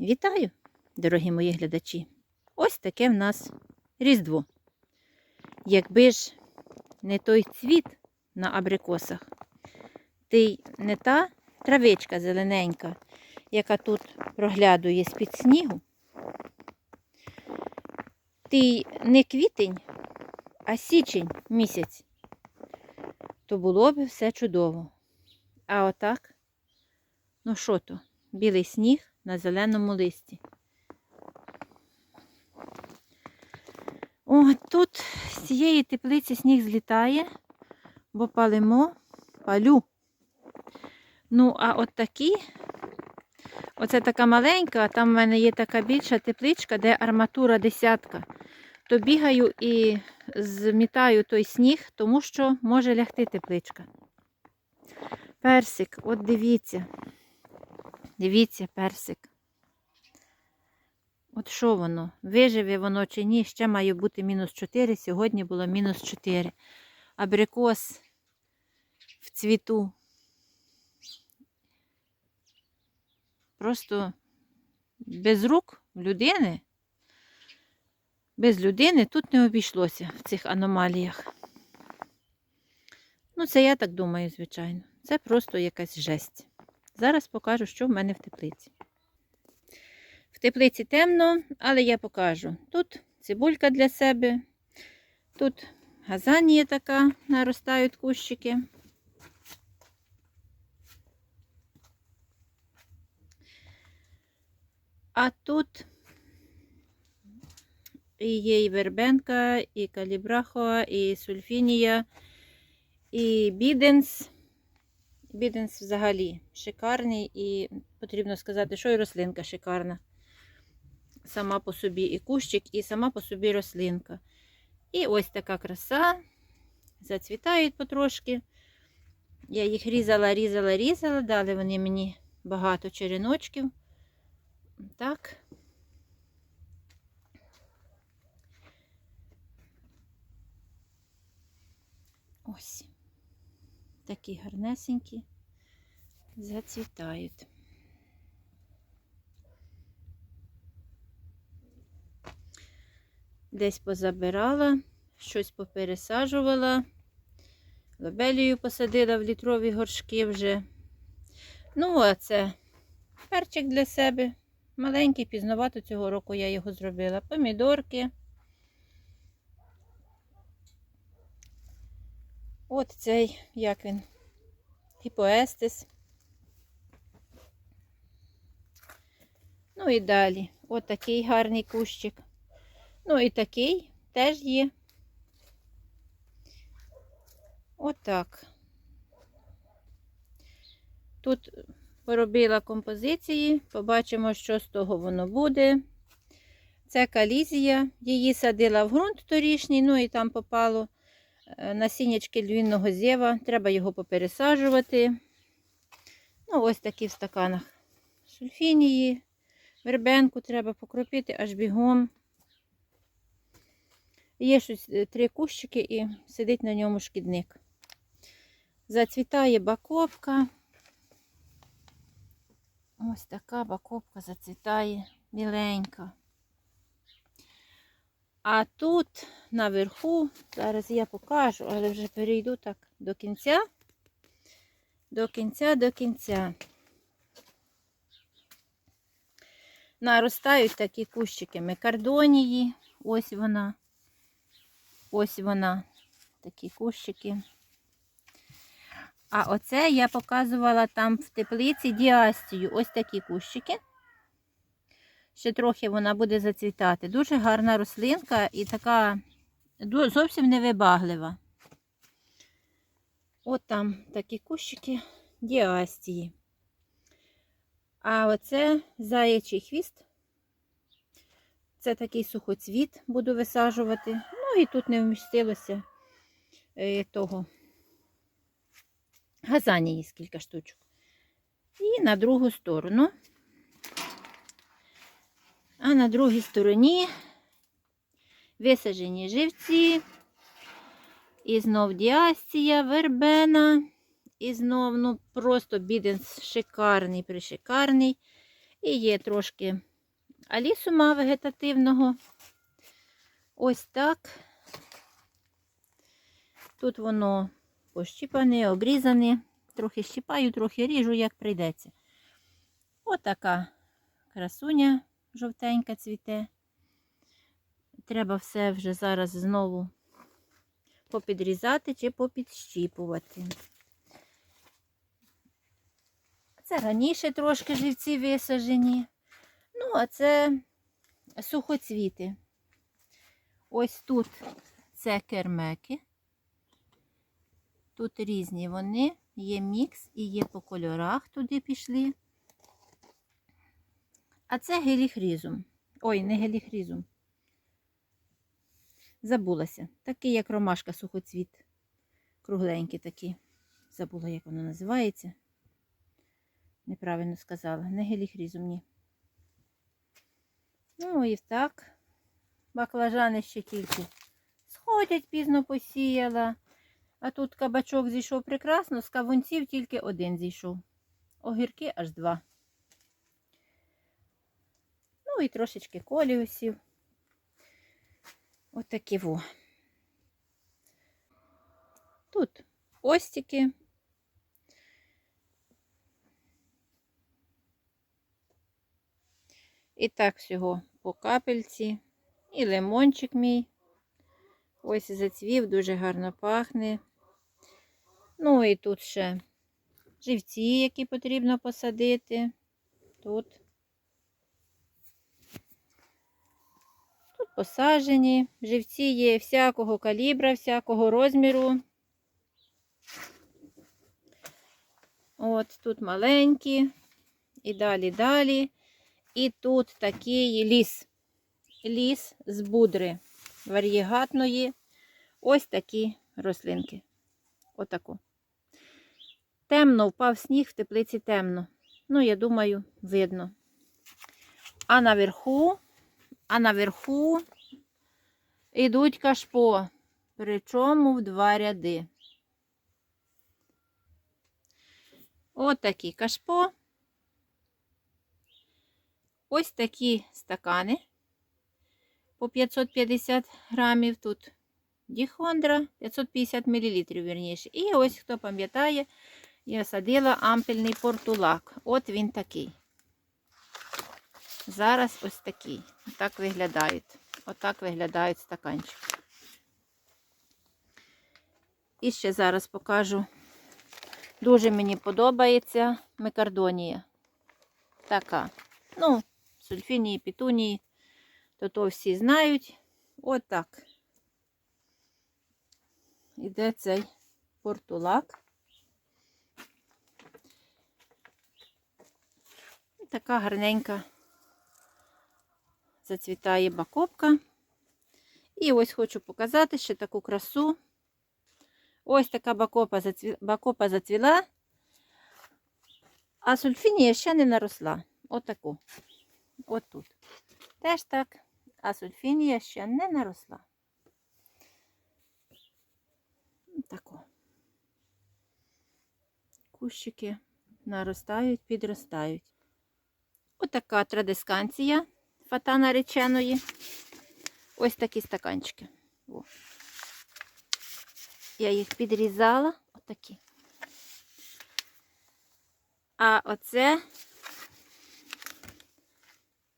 Вітаю, дорогі мої глядачі! Ось таке в нас Різдво. Якби ж не той цвіт на абрикосах, ти й не та травичка зелененька, яка тут проглядує з-під снігу, ти не квітень, а січень місяць, то було б все чудово. А отак, ну що то, білий сніг на зеленому листі. О, тут з цієї теплиці сніг злітає, бо палимо палю. Ну, а от такі, оце така маленька, там в мене є така більша тепличка, де арматура десятка. То бігаю і змітаю той сніг, тому що може лягти тепличка. Персик, от дивіться. Дивіться, персик. От що воно? Виживе воно чи ні? Ще має бути мінус 4. Сьогодні було мінус 4. Абрикос в цвіту. Просто без рук людини. Без людини тут не обійшлося в цих аномаліях. Ну, це я так думаю, звичайно. Це просто якась жесть. Зараз покажу, що в мене в теплиці. В теплиці темно, але я покажу. Тут цибулька для себе, тут газанія така, наростають кущики. А тут є і вербенка, і калібрахоа, і сульфінія, і біденс. Біденс взагалі шикарний і потрібно сказати, що і рослинка шикарна. Сама по собі і кущик, і сама по собі рослинка. І ось така краса. Зацвітають потрошки. Я їх різала, різала, різала, дали вони мені багато череночків. Так. Ось такі гарнесенькі зацвітають. Десь позабирала, щось попересаджувала, лобелію посадила в літрові горшки вже. Ну, а це перчик для себе. Маленький, пізновато цього року я його зробила. Помідорки. От цей, як він, гіпоестис. Ну і далі. От такий гарний кущик. Ну і такий теж є. Отак. Тут поробила композиції, побачимо, що з того воно буде. Це калізія. Її садила в ґрунт торішній, ну і там попало насіннячки львінного зєва. Треба його попересаджувати. Ну, ось такі в стаканах. Сульфінії, вербенку треба покропити аж бігом. Є щось е, три кущики і сидить на ньому шкідник. Зацвітає баковка. Ось така баковка зацвітає біленька. А тут наверху, зараз я покажу, але вже перейду так до кінця, до кінця, до кінця. Наростають такі кущики мекардонії. Ось вона. Ось вона. Такі кущики. А оце я показувала там в теплиці діастію. Ось такі кущики. Ще трохи вона буде зацвітати. Дуже гарна рослинка і така зовсім невибаглива. От там такі кущики діастії. А оце заячий хвіст. Це такий сухоцвіт буду висаджувати. Ну і тут не вмістилося е, того газанії кілька штучок. І на другу сторону. А на другій стороні висаджені живці. І знов діастія, вербена. І знов, ну, просто біденс шикарний, пришикарний. І є трошки алісума вегетативного. Ось так. Тут воно пощіпане, обрізане. Трохи щіпаю, трохи ріжу, як прийдеться. Отака красуня жовтенька цвіте. Треба все вже зараз знову попідрізати чи попідщіпувати. Це раніше трошки живці висаджені. Ну, а це сухоцвіти. Ось тут це кермеки. Тут різні вони, є мікс і є по кольорах туди пішли. А це геліхрізум. Ой, не геліхрізум. Забулася. Такий, як ромашка сухоцвіт. Кругленький такий. Забула, як воно називається. Неправильно сказала. Не геліхрізум, ні. Ну і так. Баклажани ще тільки сходять, пізно посіяла. А тут кабачок зійшов прекрасно, з кавунців тільки один зійшов. Огірки аж два. І трошечки коліусів. Отакі во. Тут остіки. І так всього по капельці. І лимончик мій. Ось зацвів, дуже гарно пахне. Ну і тут ще живці, які потрібно посадити. Тут. Тут посаджені. Живці є всякого калібра, всякого розміру. От тут маленькі. І далі далі. І тут такий ліс. Ліс з будри варієгатної. Ось такі рослинки. Отаку. Темно, впав сніг, в теплиці темно. Ну, я думаю, видно. А наверху, а наверху йдуть кашпо. Причому в два ряди. От такі кашпо. Ось такі стакани по 550 грамів тут. Діхондра 550 мл, вірніше. І ось, хто пам'ятає, я садила ампельний портулак. От він такий. Зараз ось такий. Отак виглядають. Отак виглядають стаканчики. І ще зараз покажу. Дуже мені подобається микардонія. Така. Ну, сульфінії, пітунії, то то всі знають. Отак. Іде цей портулак. Така гарненька зацвітає бакопка. І ось хочу показати ще таку красу. Ось така бакопа, зацвіла, бакопа зацвіла, а сульфінія ще не наросла. Отаку. От тут. Теж так, а сульфінія ще не наросла. Тако. Кущики наростають, підростають. Отака традисканція фата реченої. Ось такі стаканчики. О. Я їх підрізала, отакі. А оце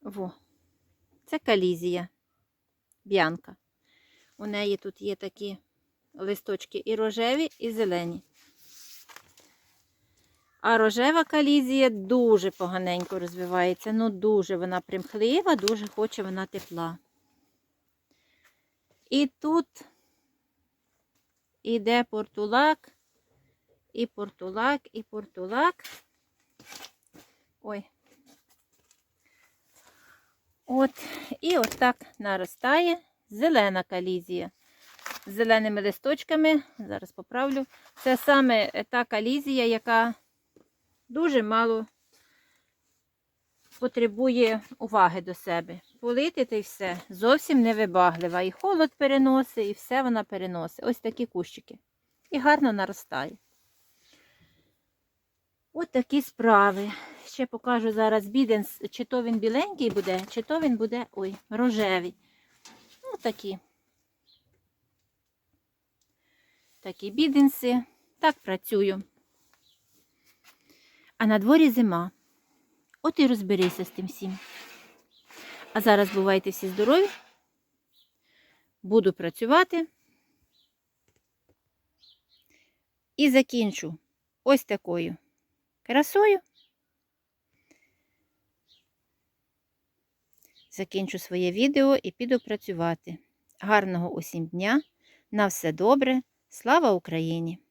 во, це калізія, б'янка. У неї тут є такі листочки і рожеві, і зелені. А рожева калізія дуже поганенько розвивається. Ну, дуже вона примхлива, дуже хоче вона тепла. І тут іде портулак, і портулак, і портулак. Ой. От, і от наростає зелена калізія. З зеленими листочками, зараз поправлю. Це саме та калізія, яка дуже мало потребує уваги до себе. Полити та й все. Зовсім невибаглива. І холод переносить, і все вона переносить. Ось такі кущики. І гарно наростає. От такі справи. ще покажу зараз біденс, чи то він біленький буде, чи то він буде ой, рожевий. Ну, такі. Такі біденси. Так працюю. А на дворі зима. От і розберися з тим всім. А зараз бувайте всі здорові. Буду працювати. І закінчу ось такою красою. Закінчу своє відео і піду працювати. Гарного усім дня. На все добре. Слава Україні!